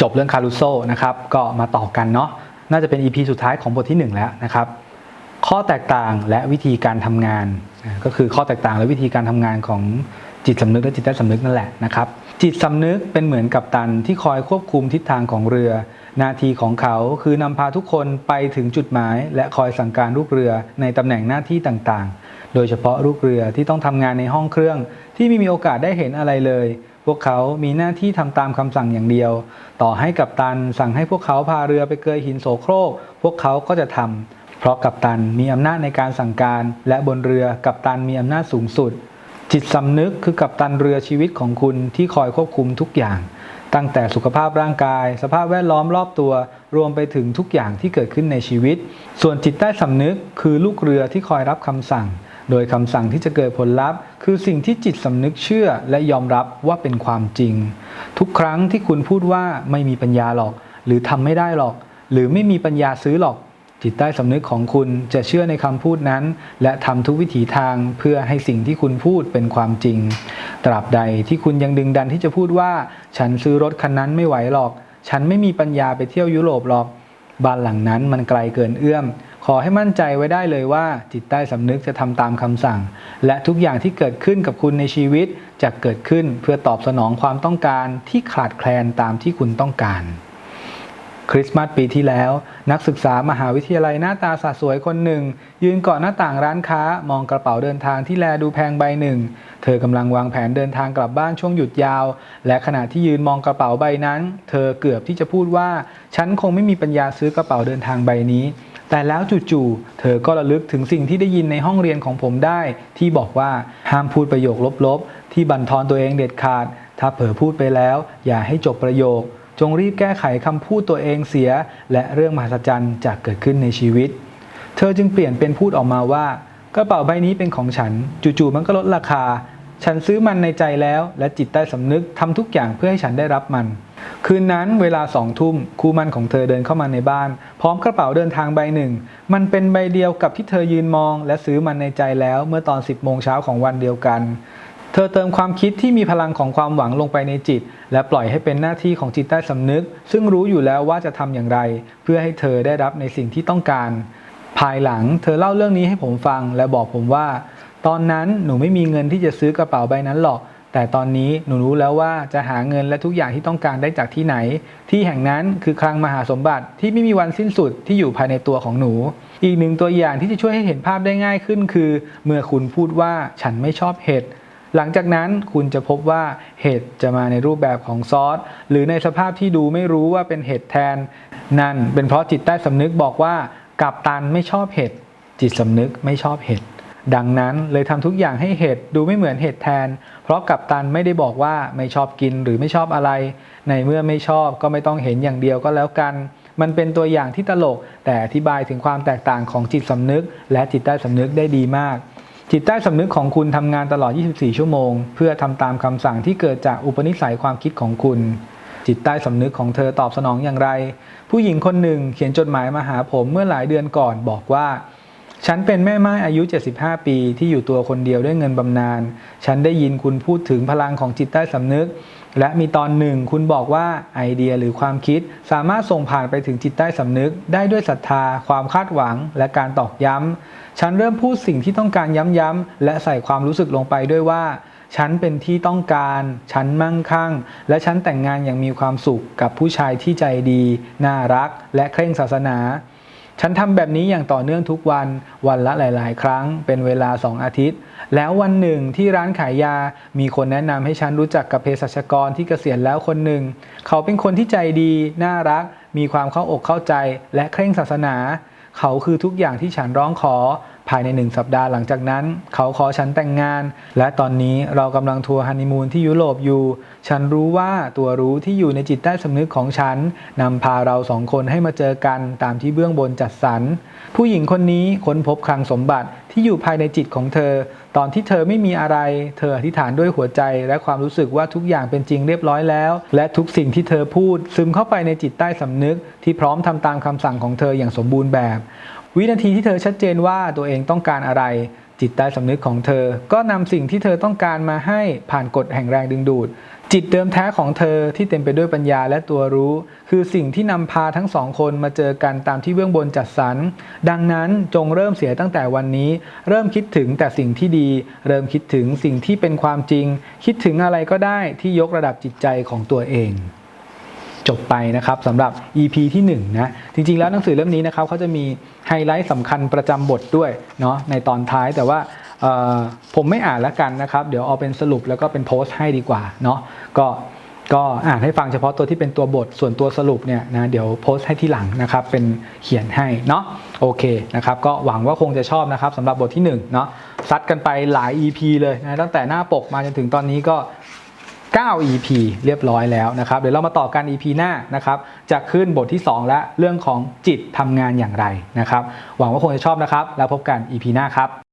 จบเรื่องคารุโซนะครับก็มาต่อกันเนาะน่าจะเป็น EP สุดท้ายของบทที่ 1 แล้วนะครับ ข้อแตกต่างและวิธีการทำงาน ก็คือข้อแตกต่างและวิธีการทำงานของจิตสำนึกและจิตใต้สำนึกนั่นแหละนะครับ จิตสำนึกเป็นเหมือนกับตันที่คอยควบคุมทิศทางของเรือหน้าที่ของเขาคือนำพาทุกคนไปถึงจุดหมาย และคอยสั่งการลูกเรือในตำแหน่งหน้าที่ต่างๆ โดยเฉพาะลูกเรือที่ต้องทำงานในห้องเครื่อง ที่ไม่มีโอกาสได้เห็นอะไรเลย พวกเขามีหน้าที่ทำตามคำสั่งอย่างเดียว ต่อให้กัปตันสั่งให้พวกเขาพาเรือไปเกยหินโสโครก พวกเขาก็จะทำเพราะกัปตันมีอำนาจในการสั่งการ และบนเรือกัปตันมีอำนาจสูงสุด จิตสำนึกคือกัปตันเรือชีวิตของคุณที่คอยควบคุมทุกอย่าง ตั้งแต่สุขภาพร่างกาย สภาพแวดล้อมรอบตัว รวมไปถึงทุกอย่างที่เกิดขึ้นในชีวิต ส่วนจิตใต้สำนึกคือลูกเรือที่คอยรับคำสั่ง โดยคำสั่งที่จะเกิดผลลัพธ์ คือสิ่งที่จิตสำนึกเชื่อและยอมรับว่าเป็นความจริง ทุกครั้งที่คุณพูดว่าไม่มีปัญญาหรอก หรือทำไม่ได้หรอก หรือไม่มีปัญญาซื้อหรอก จิตใต้สำนึกของคุณจะเชื่อในคำพูดนั้น และทำทุกวิถีทางเพื่อให้สิ่งที่คุณพูดเป็นความจริง ตราบใดที่คุณยังดึงดันที่จะพูดว่า ฉันซื้อรถคันนั้นไม่ไหวหรอก ฉันไม่มีปัญญาไปเที่ยวยุโรปหรอก บ้านหลังนั้นมันไกลเกินเอื้อม ขอให้มั่นใจไว้ได้เลยว่า จิตใต้สำนึกจะทำตามคำสั่ง และทุกอย่างที่เกิดขึ้นกับคุณในชีวิตจะเกิดขึ้นเพื่อตอบสนองความต้องการที่ขาดแคลนตามที่คุณต้องการคริสต์มาสปีที่แล้ว นักศึกษามหาวิทยาลัยหน้าตาสะสวยคนหนึ่ง ยืนเกาะหน้าต่างร้านค้ามองกระเป๋าเดินทางที่แลดูแพงใบหนึ่ง เธอกำลังวางแผนเดินทางกลับบ้านช่วงหยุดยาว และขณะที่ยืนมองกระเป๋าใบนั้น เธอเกือบที่จะพูดว่า ฉันคงไม่มีปัญญาซื้อกระเป๋าเดินทางใบนี้ แต่แล้วจู่ๆ เธอก็ระลึกถึงสิ่งที่ได้ยินในห้องเรียนของผมได้ ที่บอกว่าห้ามพูดประโยคลบๆ ที่บั่นทอนตัวเองเด็ดขาด ถ้าเผลอพูดไปแล้ว อย่าให้จบประโยค จงรีบแก้ไขคำพูดตัวเองเสีย และเรื่องมหัศจรรย์จะเกิดขึ้นในชีวิต เธอจึงเปลี่ยนเป็นพูดออกมาว่ากระเป๋าใบนี้เป็นของฉัน จู่ๆมันก็ลดราคา ฉันซื้อมันในใจแล้ว และจิตใต้สำนึกทำทุกอย่างเพื่อให้ฉันได้รับมัน คืนนั้นเวลาสองทุ่มคู่มันของเธอเดินเข้ามาในบ้าน พร้อมกระเป๋าเดินทางใบหนึ่ง มันเป็นใบเดียวกับที่เธอยืนมอง และซื้อมันในใจแล้วเมื่อตอน 10 โมงเช้าของวันเดียวกัน เธอเติมความคิดที่มีพลังของความหวังลงไปในจิต และปล่อยให้เป็นหน้าที่ของจิตใต้สำนึก ซึ่งรู้อยู่แล้วว่าจะทำอย่างไร เพื่อให้เธอได้รับในสิ่งที่ต้องการ ภายหลังเธอเล่าเรื่องนี้ให้ผมฟัง และบอกผมว่า ตอนนั้นหนูไม่มีเงินที่จะซื้อกระเป๋าใบนั้นหรอก แต่ตอนนี้หนูรู้แล้วว่าจะหาเงินและทุกอย่างที่ต้องการได้จากที่ไหน ที่แห่งนั้นคือคลังมหาสมบัติที่ไม่มีวันสิ้นสุดที่อยู่ภายในตัวของหนู อีกหนึ่งตัวอย่างที่จะช่วยให้เห็นภาพได้ง่ายขึ้นคือ เมื่อคุณพูดว่าฉันไม่ชอบเห็ดหลังจากนั้นคุณจะพบว่าเห็ดจะมาในรูปแบบของซอส หรือในสภาพที่ดูไม่รู้ว่าเป็นเห็ดแทน นั่นเป็นเพราะจิตใต้สำนึกบอกว่ากัปตันไม่ชอบเห็ดจิตสำนึกไม่ชอบเห็ด ดังนั้นเลยทำทุกอย่างให้เห็ดดูไม่เหมือนเห็ดแทน เพราะกัปตันไม่ได้บอกว่าไม่ชอบกินหรือไม่ชอบอะไร ในเมื่อไม่ชอบก็ไม่ต้องเห็นอย่างเดียวก็แล้วกัน มันเป็นตัวอย่างที่ตลก แต่อธิบายถึงความแตกต่างของจิตสำนึก และจิตใต้สำนึกได้ดีมาก จิตใต้สำนึกของคุณทำงานตลอด 24 ชั่วโมง เพื่อทำตามคำสั่งที่เกิดจากอุปนิสัยความคิดของคุณจิตใต้สำนึกของเธอตอบสนองอย่างไร ผู้หญิงคนหนึ่งเขียนจดหมายมาหาผมเมื่อหลายเดือนก่อนบอกว่า ฉันเป็นแม่ไม้อายุ 75 ปีที่อยู่ตัวคนเดียวด้วยเงินบำนาญ ฉันได้ยินคุณพูดถึงพลังของจิตใต้สำนึก และมีตอนหนึ่งคุณบอกว่าไอเดียหรือความคิด สามารถส่งผ่านไปถึงจิตใต้สำนึก ได้ด้วยศรัทธา ความคาดหวัง และการตอกย้ำ ฉันเริ่มพูดสิ่งที่ต้องการย้ำๆและใส่ความรู้สึกลงไปด้วยว่า ฉันเป็นที่ต้องการ ฉันมั่งคั่ง และฉันแต่งงานอย่างมีความสุขกับผู้ชายที่ใจดี น่ารัก และเคร่งศาสนา ฉันทำแบบนี้อย่างต่อเนื่องทุกวันวันละหลาย ๆ ครั้งเป็นเวลาสองอาทิตย์ แล้ววันหนึ่งที่ร้านขายยา มีคนแนะนำให้ฉันรู้จักกับเภสัชกรที่เกษียณแล้วคนหนึ่ง เขาเป็นคนที่ใจดี น่ารัก มีความเข้าอกเข้าใจ และเคร่งศาสนา เขาคือทุกอย่างที่ฉันร้องขอ ภายในหนึ่งสัปดาห์หลังจากนั้น เขาขอฉันแต่งงาน และตอนนี้เรากำลังทัวร์ฮันนีมูนที่ยุโรปอยู่ ฉันรู้ว่าตัวรู้ที่อยู่ในจิตใต้สำนึกของฉันนำพาเราสองคนให้มาเจอกันตามที่เบื้องบนจัดสรร ผู้หญิงคนนี้ค้นพบคลังสมบัติที่อยู่ภายในจิตของเธอ ตอนที่เธอไม่มีอะไร เธออธิษฐานด้วยหัวใจ และความรู้สึกว่าทุกอย่างเป็นจริงเรียบร้อยแล้ว และทุกสิ่งที่เธอพูด ซึมเข้าไปในจิตใต้สำนึก ที่พร้อมทำตามคำสั่งของเธออย่างสมบูรณ์แบบ วินาทีที่เธอชัดเจนว่าตัวเองต้องการอะไร จิตใต้สำนึกของเธอ ก็นำสิ่งที่เธอต้องการมาให้ผ่านกฎแห่งแรงดึงดูด จิตเดิมแท้ของเธอที่เต็มไปด้วยปัญญาและตัวรู้ คือสิ่งที่นำพาทั้งสองคนมาเจอกันตามที่เบื้องบนจัดสรร ดังนั้นจงเริ่มเสียตั้งแต่วันนี้ เริ่มคิดถึงแต่สิ่งที่ดี เริ่มคิดถึงสิ่งที่เป็นความจริง คิดถึงอะไรก็ได้ที่ยกระดับจิตใจของตัวเอง จบไปนะครับสำหรับ EP ที่1นะจริงๆแล้วหนังสือเล่มนี้นะครับเขาจะมีไฮไลท์สำคัญประจำบทด้วยเนาะในตอนท้ายแต่ว่าผมไม่อ่านแล้วกันนะครับ เดี๋ยวเอาเป็นสรุปแล้วก็เป็นโพสต์ให้ดีกว่าเนาะก็ก็อ่านให้ฟังเฉพาะตัวที่เป็นตัวบทส่วนตัวสรุปเนี่ยนะเดี๋ยวโพสต์ให้ที่หลังนะครับเป็นเขียนให้เนาะโอเคนะครับก็หวังว่าคงจะชอบนะครับสำหรับบทที่1เนาะซัดกันไปหลาย EP เลยนะตั้งแต่หน้าปกมาจนถึงตอนนี้ก็ 9 EP เรียบร้อยแล้วนะครับ เดี๋ยวเรามาต่อกัน EP หน้านะครับจะขึ้นบทที่ 2 และเรื่องของจิตทำงานอย่างไรนะครับ หวังว่าคงจะชอบนะครับ แล้วพบกัน EP หน้าครับ